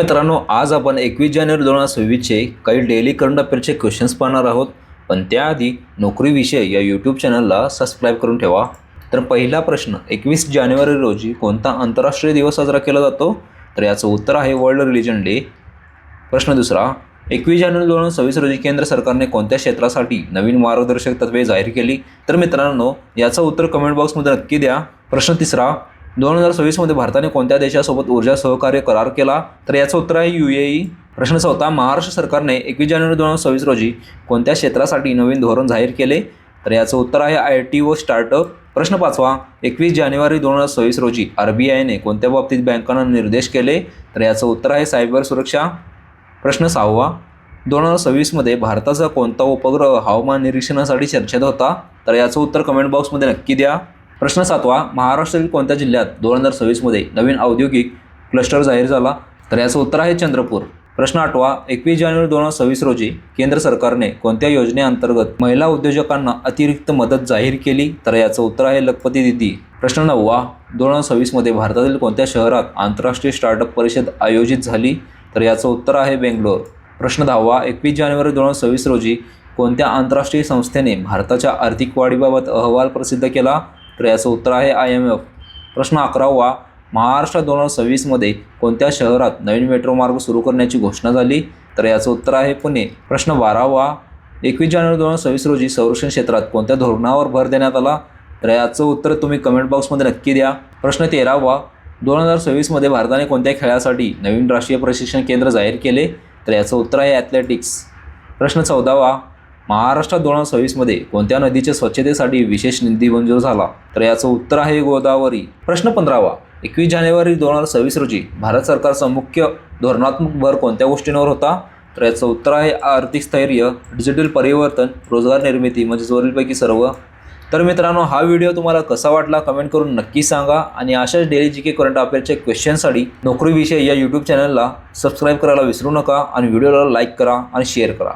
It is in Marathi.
मित्रांनो आज आपण एकवीस जानेवारी दोन हजार सव्वीसचे काही डेली करंट अफेअरचे क्वेश्चन्स पाहणार आहोत. पण त्याआधी नोकरीविषयी या यूट्यूब चॅनलला सबस्क्राईब करून ठेवा. तर पहिला प्रश्न एकवीस जानेवारी रोजी कोणता आंतरराष्ट्रीय दिवस साजरा केला जातो? तर याचं उत्तर आहे वर्ल्ड रिलिजन डे प्रश्न दुसरा एकवीस जानेवारी दोन हजार सव्वीस रोजी केंद्र सरकारने कोणत्या क्षेत्रासाठी नवीन मार्गदर्शक तत्वे जाहीर केली? तर मित्रांनो याचं उत्तर कमेंट बॉक्समध्ये नक्की द्या. प्रश्न तिसरा दोन हजार सव्वीसमध्ये भारताने कोणत्या देशासोबत ऊर्जा सहकार्य करार केला? तर याचं उत्तर आहे यू ए ई. प्रश्न चौथा महाराष्ट्र सरकारने एकवीस जानेवारी दोन हजार सव्वीस रोजी कोणत्या क्षेत्रासाठी नवीन धोरण जाहीर केले? तर याचं उत्तर आहे आय टी व स्टार्टअप. प्रश्न पाचवा एकवीस जानेवारी दोन हजार सव्वीस रोजी आर बी आयने कोणत्या बाबतीत बँकांना निर्देश केले? तर याचं उत्तर आहे सायबर सुरक्षा. प्रश्न सहावा दोन हजार सव्वीसमध्ये भारताचा कोणता उपग्रह हवामान निरीक्षणासाठी चर्चेत होता? तर याचं उत्तर कमेंट बॉक्समध्ये नक्की द्या. प्रश्न सातवा महाराष्ट्रातील कोणत्या जिल्ह्यात दोन हजार सव्वीसमध्ये नवीन औद्योगिक क्लस्टर जाहीर झाला? तर याचं उत्तर आहे चंद्रपूर. प्रश्न आठवा एकवीस जानेवारी दोन हजार सव्वीस रोजी केंद्र सरकारने कोणत्या योजनेअंतर्गत महिला उद्योजकांना अतिरिक्त मदत जाहीर केली? तर याचं उत्तर आहे लखपती दिदी. प्रश्न नववा दोन हजार सव्वीसमध्ये भारतातील कोणत्या शहरात आंतरराष्ट्रीय स्टार्टअप परिषद आयोजित झाली? तर याचं उत्तर आहे बेंगलोर. प्रश्न दहावा एकवीस जानेवारी दोन हजार सव्वीस रोजी कोणत्या आंतरराष्ट्रीय संस्थेने भारताच्या आर्थिक वाढीबाबत अहवाल प्रसिद्ध केला? तर याचं उत्तर आहे आय एम एफ प्रश्न अकरावा महाराष्ट्र दोन हजार सव्वीसमध्ये कोणत्या शहरात नवीन मेट्रो मार्ग सुरू करण्याची घोषणा झाली? तर याचं उत्तर आहे पुणे. प्रश्न बारावा एकवीस जानेवारी दोन हजार सव्वीस रोजी संरक्षण क्षेत्रात कोणत्या धोरणावर भर देण्यात आला? तर याचं उत्तर तुम्ही कमेंट बॉक्समध्ये नक्की द्या. प्रश्न तेरावा दोन हजार सव्वीसमध्ये भारताने कोणत्या खेळासाठी नवीन राष्ट्रीय प्रशिक्षण केंद्र जाहीर केले? तर याचं उत्तर आहे ॲथलेटिक्स प्रश्न चौदावा महाराष्ट्रात दोन हजार सव्वीसमध्ये कोणत्या नदीच्या स्वच्छतेसाठी विशेष निधी मंजूर झाला? तर याचं उत्तर आहे गोदावरी. प्रश्न पंधरावा. एकवीस जानेवारी दोन हजार सव्वीस रोजी भारत सरकारचा मुख्य धोरणात्मक भर कोणत्या गोष्टींवर होता? तर याचं उत्तर आहे आर्थिक स्थैर्य डिजिटल परिवर्तन रोजगार निर्मिती म्हणजेच वरीलपैकी सर्व. तर मित्रांनो हा व्हिडिओ तुम्हाला कसा वाटला कमेंट करून नक्की सांगा आणि अशाच डेली जी के करंट अफेअरच्या क्वेश्चनसाठी नोकरीविषयी या यूट्यूब चॅनलला सबस्क्राईब करायला विसरू नका आणि व्हिडिओला लाईक करा आणि शेअर करा.